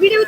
Video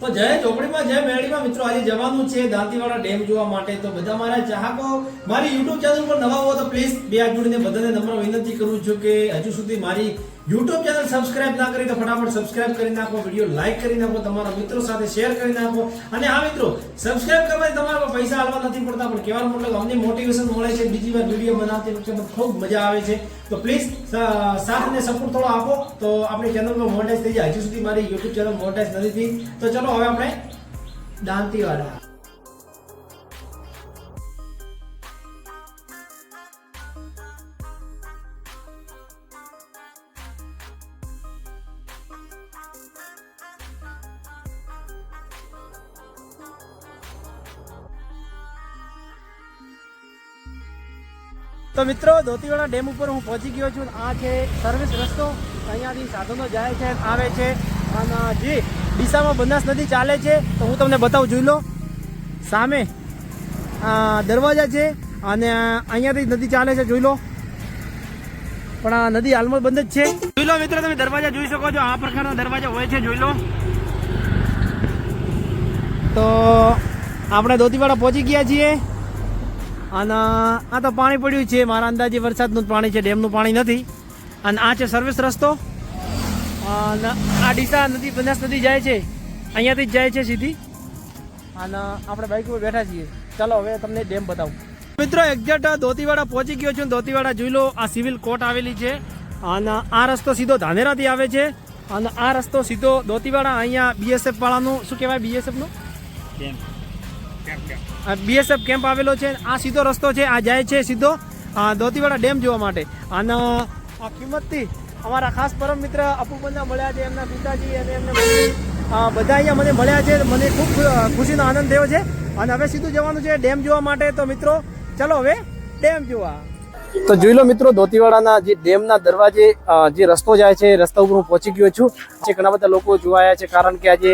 તો જય ચોપડીમાં જય મેળીમાં મિત્રો, આજે જવાનું છે દાંતીવાડા ડેમ જોવા માટે. તો બધા મારા ચાહકો, મારી યુટ્યુબ ચેનલ પર નવા હો તો પ્લીઝ બે હાથ જોડીને બધાને નમ્ર વિનંતી કરું છું કે હજુ સુધી મારી યુટ્યુબ ચેનલ સબસ્ક્રાઇબ ના કરી તો ફટાફટ સબસ્ક્રાઇબ કરી નાખો વીડિયો લાઈક કરી નાખો, તમારા મિત્રો સાથે શેર કરી નાખો. અને હા મિત્રો સબસ્ક્રાઇબ કરવાથી તમારા પૈસા હાલવા નથી પડતા, પણ કહેવાનો મતલબ અમને મોટિવેશન મળે છે, બીજી વાર વીડિયો બનાવતી વખતે ખૂબ મજા આવે છે. તો પ્લીઝ સાથ અને સપોર્ટ થોડો આપો, તો આપણી ચેનલમાં મોનેટાઇઝ થઈ જાય. હજુ સુધી મારી યુટ્યુબ ચેનલ મોનેટાઇઝ નથી થઈ. તો ચલો હવે આપણે દાંતીવાડા. તો મિત્રો ધોતીવાડા ડેમ ઉપર હું પહોંચી ગયો છું. આ છે સર્વિસ રસ્તો. અહીંયાથી સાધનો જાય છે, આવે છે. અને જે ડીસામાં બનાસ નદી ચાલે છે, તો હું તમને બતાવું, જોઈ લો. સામે દરવાજા છે અને અહીંયાથી નદી ચાલે છે, જોઈ લો. પણ આ નદી હાલમાં બંધ જ છે. જોઈ લો મિત્રો, તમે દરવાજા જોઈ શકો છો. આ પ્રકારના દરવાજા હોય છે, જોઈ લો. તો આપણે ધોતીવાડા પહોંચી ગયા છીએ. અને આ તો પાણી પડ્યું છે. મારા અંદાજે વરસાદનું પાણી છે. ડેમનું પાણી નથી. અને આ છે સર્વિસ રસ્તો. અને આ ડીસા નદી, બનાસ નદી જાય છે. અહીંયાથી જ જાય છે સીધી. અને આપણે બાઇક ઉપર બેઠા છીએ. ચાલો હવે તમને ડેમ બતાવું. મિત્રો એક્ઝેક્ટ ધોતીવાડા પહોંચી ગયો છું. ધોતીવાડા જોઈ લો, આ સિવિલ કોર્ટ આવેલી છે. અને આ રસ્તો સીધો ધાનેરાથી આવે છે. અને આ રસ્તો સીધો ધોતીવાડા અહીંયા બીએસએફ વાળાનું, શું કહેવાય બીએસએફનું બીએસએફ કેમ્પ. આવેલો છે. આ સીધો રસ્તો છે. આ જાય છે સીધો દોતીવાડા ડેમ જોવા માટે. અને, આ કિંમતથી અમારા ખાસ પરમ મિત્ર અપુબંધા મળ્યા છે, એમના પિતાજી અને એમને બધા અહીંયા મને મળ્યા છે. મને ખૂબ ખુશીનો આનંદ થયો છે. અને હવે સીધું જવાનું છે ડેમ જોવા માટે. તો મિત્રો, ચલો હવે ડેમ જોવા. તો જોઈ લો મિત્રો ધોતીવાડાના જે ડેમના દરવાજે જે રસ્તો જાય છે રસ્તા ઉપર હું પહોંચી ગયો છું. જે ઘણા બધા લોકો જોવાયા છે, કારણ કે આજે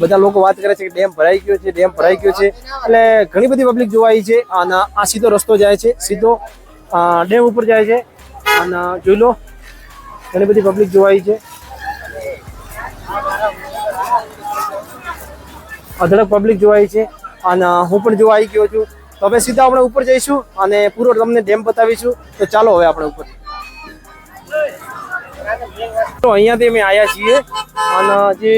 બધા લોકો વાત કરે છે કે ડેમ ભરાઈ ગયો છે, ડેમ ભરાઈ ગયો છે. એટલે ઘણી બધી પબ્લિક જોવાઈ છે, અને આ સીધો રસ્તો જાય છે, સીધો ડેમ ઉપર જાય છે. અને જોઈ લો, ઘણી બધી પબ્લિક જોવાઈ છે. અઢળક પબ્લિક જોવાઈ છે, અને હું પણ જોવા આવી ગયો છું. તો હવે સીધા આપણે ઉપર જઈશું અને પૂરો તમને ડેમ બતાવીશું. તો ચાલો હવે આપણે ઉપર. તો અહીંયાથી અમે આવ્યા છીએ. અને જે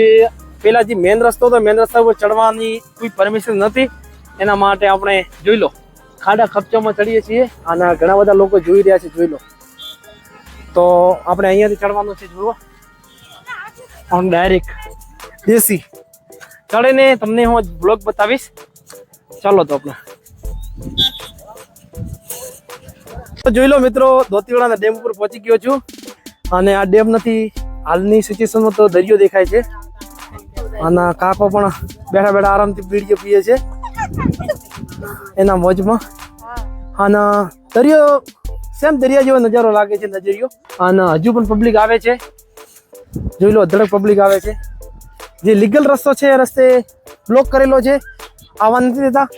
પેલા જે મેન રસ્તો હતો મેન રસ્તા ઉપર ચડવાની કોઈ પરમિશન નથી. એના માટે આપણે જોઈ લો, ખાડા ખપચામાં ચડીએ છીએ અને ઘણા બધા લોકો જોઈ રહ્યા છે, જોઈ લો. તો આપણે અહીંયાથી ચડવાનું છે, જુઓ. આમ ડાયરેક્ટ દેશી. ચડીને તમને હું બ્લોગ બતાવીશ. ચાલો તો આપણે. જોઈ લો મિત્રો ધોતીવાડાના ડેમ ઉપર પહોંચી ગયો છું. અને આ ડેમ નથી, હાલની સિચ્યુએશનમાં તો દરિયો દેખાય છે. અને કાકો પણ બેઠા બેઠા આરામથી પીડીઓ પીએ છે. એના મોજમાં. અને દરિયો, સેમ દરિયા જેવો નજારો લાગે છે નજરિયો. અને હજુ પણ પબ્લિક આવે છે. જોઈ લો અધડક પબ્લિક આવે છે. જે લીગલ રસ્તો છે એ રસ્તે બ્લોક કરેલો છે. આવવા નથી દેતા.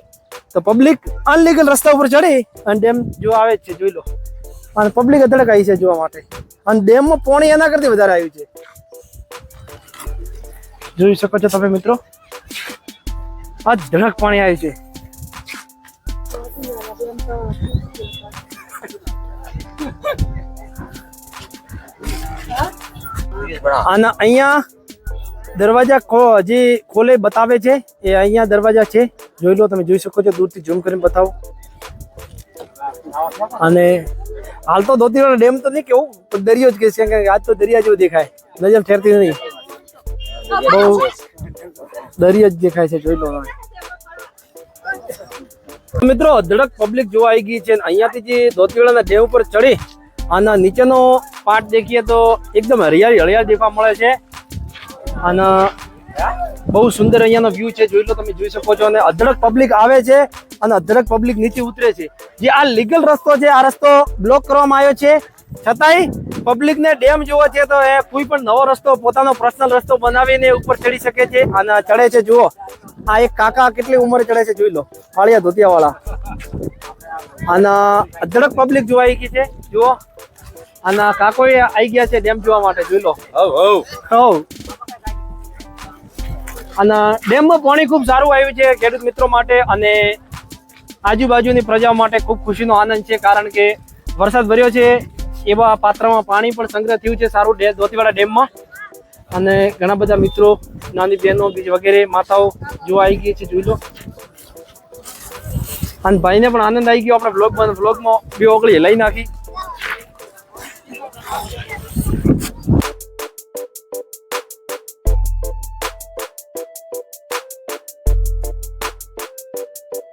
તો પબ્લિક અનલીગલ રસ્તા ઉપર ચડી અને ડેમ જોવા આવે છે, જોઈ લો. અને પબ્લિક અધડક આવી છે જોવા માટે. અને ડેમમાં પાણી એના કરતી વધારે આવ્યું છે. જોઈ શકો છો તમે મિત્રો? આ ધડક પાણી આવ્યું છે. અને અહીંયા દરવાજા ખો- જે ખોલે બતાવે છે, એ અહીંયા દરવાજા છે. જોઈ લો તમે, જોઈ શકો છો, દૂરથી ઝૂમ કરીને બતાવો. અને હાલ તો ધોતીવાડા ડેમ તો નહીં કેવું પણ દરિયો જ કે છે કારણ કે આજ તો દરિયા જેવું દેખાય. નજર ઠેરતી નહીં બહુ દરિયો જ દેખાય છે, જોઈ લો. મિત્રો, ધડક પબ્લિક જોવા આવી ગઈ છે અહીંયાથી જે ધોતીવાડાના ડેમ ઉપર ચડી અને નીચેનો પાર્ટ દેખીએ તો એકદમ હરિયાળી હરિયાળી દેખવા મળે છે. અને બહુ સુંદર અહીંયાનો વ્યૂ છે. જોઈ લો તમે જોઈ શકો છો. અને અધડક પબ્લિક આવે છે અને અધડક પબ્લિક નીચે ઉતરે છે. જે આ લીગલ રસ્તો છે આ રસ્તો બ્લોક કરવામાં આવ્યો છે. છતાંય પબ્લિકને ડેમ જોવો છે તો એ કોઈ પણ નવો રસ્તો પોતાનો પર્સનલ રસ્તો બનાવીને ઉપર ચડી શકે છે અને ચડે છે. જુઓ આ એક કાકા કેટલી ઉંમરે ચડે છે જોઈ લો. ફાળિયા ધોતિયા વાળા અને અઢળક પબ્લિક જોવા આવી ગઈ છે. જુઓ. અને કાકોએ આવી ગયા છે ડેમ જોવા માટે જોઈ લો. હવ. અને ડેમમાં પાણી ખૂબ સારું આવ્યું છે ખેડૂત મિત્રો માટે અને આજુબાજુની પ્રજા માટે ખૂબ ખુશીનો આનંદ છે કારણ કે વરસાદ ભર્યો છે, એવા પાત્રમાં પાણી પણ સંગ્રહ થયું છે સારું ડે ધોતીવાડા ડેમમાં. અને ઘણા બધા મિત્રો, નાની બહેનો, બીજી વગેરે, માતાઓ જોવા આવી ગઈ છે, જોઈ લો. અને ભાઈને પણ આનંદ આવી ગયો, આપણે બ્લોગમાં બ્લોગમાં બે ઓગળી, લઈ નાખી. Música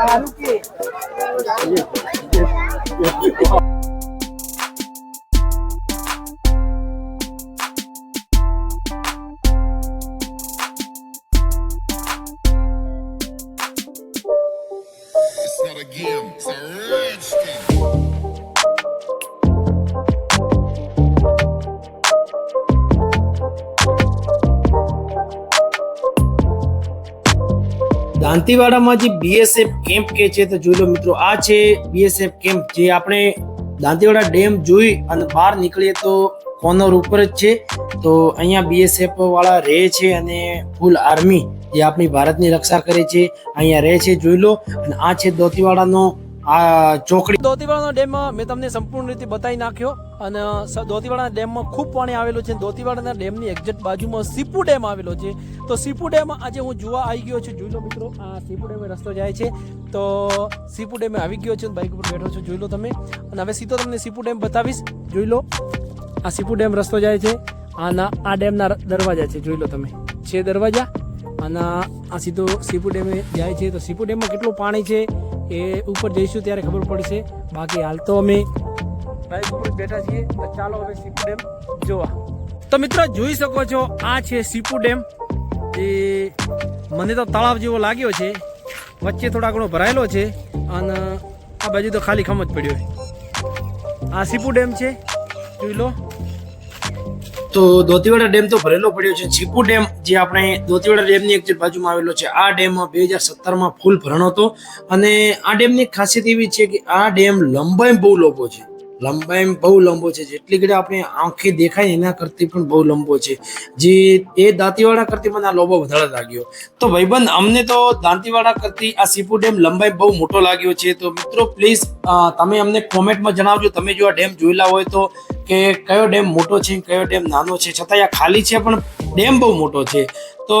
It's not a game, it's a rich. દાંતીવાડામાં જે બીએસએફ કેમ્પ કે છે, તો જોઈ લો મિત્રો, આ છે બીએસએફ કેમ્પ જે આપણે દાંતીવાડા ડેમ જોઈ અને બહાર નીકળીએ તો કોર્નર ઉપર જ છે. તો અહીંયા બીએસએફ વાળા રહે છે અને ફૂલ આર્મી જે આપણી ભારતની રક્ષા કરે છે. અહીંયા રહે છે, જોઈ લો. અને આ છે દોતીવાડાનો આ ચોકડી દોતીવાડાના ડેમમાં મેં તમને સંપૂર્ણ રીતે બતાવી નાખ્યો અને દોતીવાડાના ડેમમાં ખૂબ પાણી આવેલું છે. દોતીવાડાના ડેમની એક્ઝેક્ટ બાજુમાં સીપુ ડેમ આવેલો છે. તો સીપુ ડેમ આજે હું જોવા આવી ગયો છું. જોઈ લો મિત્રો, આ સીપુ ડેમે રસ્તો જાય છે. તો સીપુ ડેમે આવી ગયો છું બાઇક ઉપર બેઠો છું. જોઈ લો તમે. અને હવે સીધો તમને સીપુ ડેમ બતાવીશ. જોઈ લો. આ સીપુ ડેમ રસ્તો જાય છે. આના આ ડેમના દરવાજા છે. જોઈ લો તમે. છે દરવાજા. અને આ સીધો સીપુ ડેમે જાય છે. તો સીપુ ડેમમાં કેટલું પાણી છે? એ ઉપર જઈશું ત્યારે ખબર પડશે. બાકી હાલ તો અમે બેઠા છીએ. તો ચાલો હવે સીપુ ડેમ જોવા. તો મિત્રો જોઈ શકો છો આ છે સીપુ ડેમ. એ મને તો તળાવ જેવો લાગ્યો છે. વચ્ચે થોડા ઘણો ભરાયેલો છે. અને આ બાજુ તો ખાલી ખમ જ પડ્યો છે. આ સીપુ ડેમ છે. જોઈ લો. તો દોતીવાડા ડેમ તો ભરેલો પડ્યો છે. ચીપુ ડેમ જે આપણે દોતીવાડા ડેમની એક બાજુમાં આવેલો છે, આ ડેમ બે હજાર સત્તરમાં ફૂલ ભરણો હતો. અને આ ડેમની ખાસિયત એવી છે કે આ ડેમ લંબાઈ બહુ લોભો છે. લંબાઈ બહુ લાંબો છે. જેટલી ઘડી આપણે આંખે દેખાય એના કરતી પણ બહુ લાંબો છે. જે એ દાંતીવાડા કરતી મને આ લોબો વધારે લાગ્યો. તો ભાઈબંધ, અમને તો દાંતીવાડા કરતી આ સીપુ ડેમ લંબાઈ બહુ મોટો લાગ્યો છે. તો મિત્રો પ્લીઝ તમે અમને કોમેન્ટમાં જણાવજો. તમે જો આ ડેમ જોયેલા હોય તો કે કયો ડેમ મોટો છે કયો ડેમ નાનો છે. છતાં આ ખાલી છે પણ ડેમ બહુ મોટો છે. તો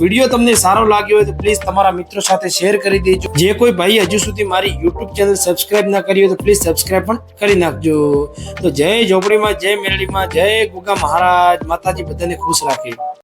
વીડિયો તમને સારો લાગ્યો હોય તો પ્લીઝ તમારા મિત્રો સાથે શેર કરી દેજો. જે કોઈ ભાઈ હજુ સુધી મારી યુટ્યુબ ચેનલ સબસ્ક્રાઇબ ના કરી હોય તો પ્લીઝ સબસ્ક્રાઇબ પણ કરી નાખજો. તો જય ઝોપડીમાં, જય મેરડીમાં, જય ગુગા મહારાજ. માતાજી બધાને ખુશ રાખે.